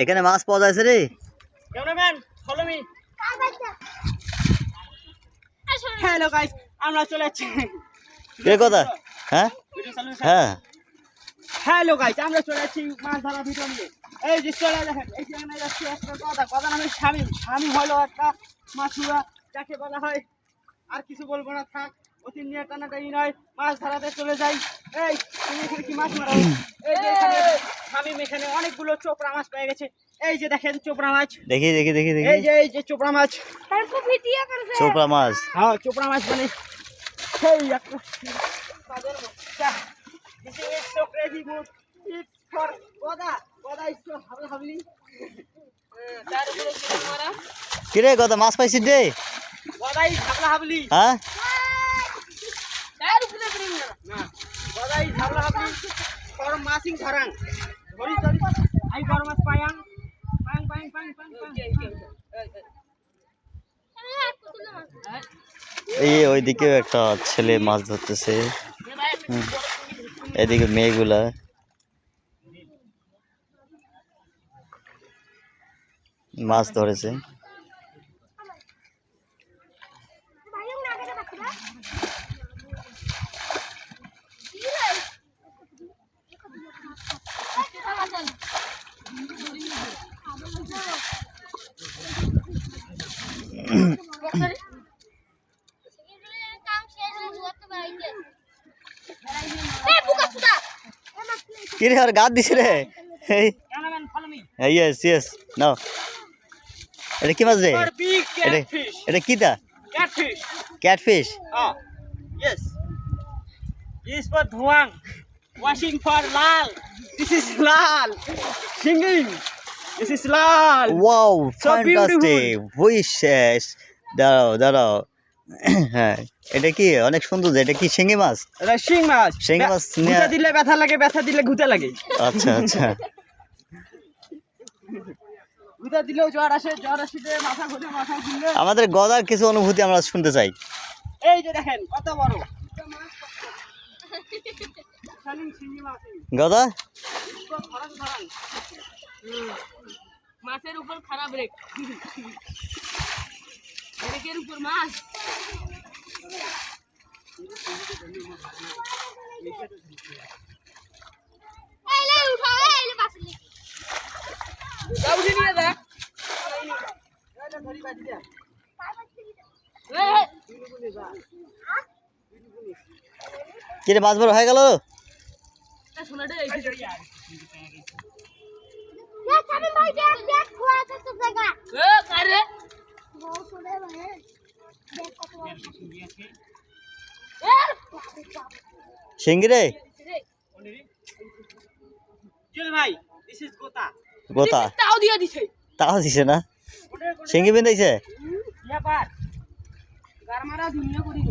এখানে মাছ পাওয়া যাচ্ছে রে। Cameraman follow me hello guys আমরা চলে যাচ্ছি। কে কথা? হ্যাঁ? হ্যাঁ। হ্যালো গাইস আমরা চলে যাচ্ছি মাছ ধরা ভিডিও নিয়ে। এই যে চলে দেখেন এই যে এখানে যাচ্ছে একটা কথা কথা নামে স্বামী। স্বামী হলো একটা মাছুয়া যাকে বলা হয় আর কিছু বলব না থাক অতি নিয়ে টানাটানি নয় মাছ ধরাতে চলে যাই। এই তুমি এখানে কি মাছ মারা এই যে এখানে স্বামী এখানে অনেকগুলো চোপড়া মাছ পেয়ে গেছে। এই যে দেখেন চোপড়া মাছ। দেখি দেখি দেখি দেখি। এই যে এই যে চোপড়া মাছ। চোপড়া মাছ। হ্যাঁ চোপড়া মাছ মানে সেই একটা so crazy good. It's for Goda. Goda is so কিরে কথা মাছ পাইছিস রে? Goda is হাবলি হ্যাঁ? তার উপরে না Goda is হাবলি মাসিং ধরাং। ধরি ধরি। আই বড় মাছ পায়াং। পায়াং পায়াং পায়াং পায়াং এই ওইদিকেও একটা ছেলে মাছ ধরতেছে। হুম। এদিকে মেয়েগুলা। মাছ ধরেছে। কিরে আর গাদ দিছে রে এই cameraman follow me yes yes now এটা কি মাছ রে for big এটা catfish এটা কিটা catfish catfish Ah, yes. This is for Dhuang. Washing for Lal. This is Lal. Singing. This is Lal. Wow So fantastic wishes দাঁড়াও দাঁড়াও হ্যাঁ এটা কি? অনেক সুন্দর এটা কি শিঙি মাছ? এটা শিং মাছ। শিং মাছ ঘুতে দিলে ব্যথা লাগে ব্যথা দিলে ঘুতে লাগে। আচ্ছা আচ্ছা। ঘুতে দিলেও জ্বর আসে জ্বর আসিতে মাথা ঘুরে মাথা ঘুরলে আমাদের গদার কিছু অনুভূতি আমরা শুনতে চাই। এই যে দেখেন কত বড়। মাছ। গদা? মাছের উপর খারাপ রেক। রেকের উপর মাছ। যা উঠে নিয়ে যা। এইটা ধরি বাজি দে। এই, কিরে মাছ বড় হয়ে গেল? এই, শোনাটা এই যে- এ, কারে? এ, শিঙ্গি রে। ভাই দিস ইজ গোতা। গোতা তাও দিয়ে দিছে। তাও দিছে না? শিঙ্গি বেঁধেছে ইয়া পার। গারমারা দুনিয়া করি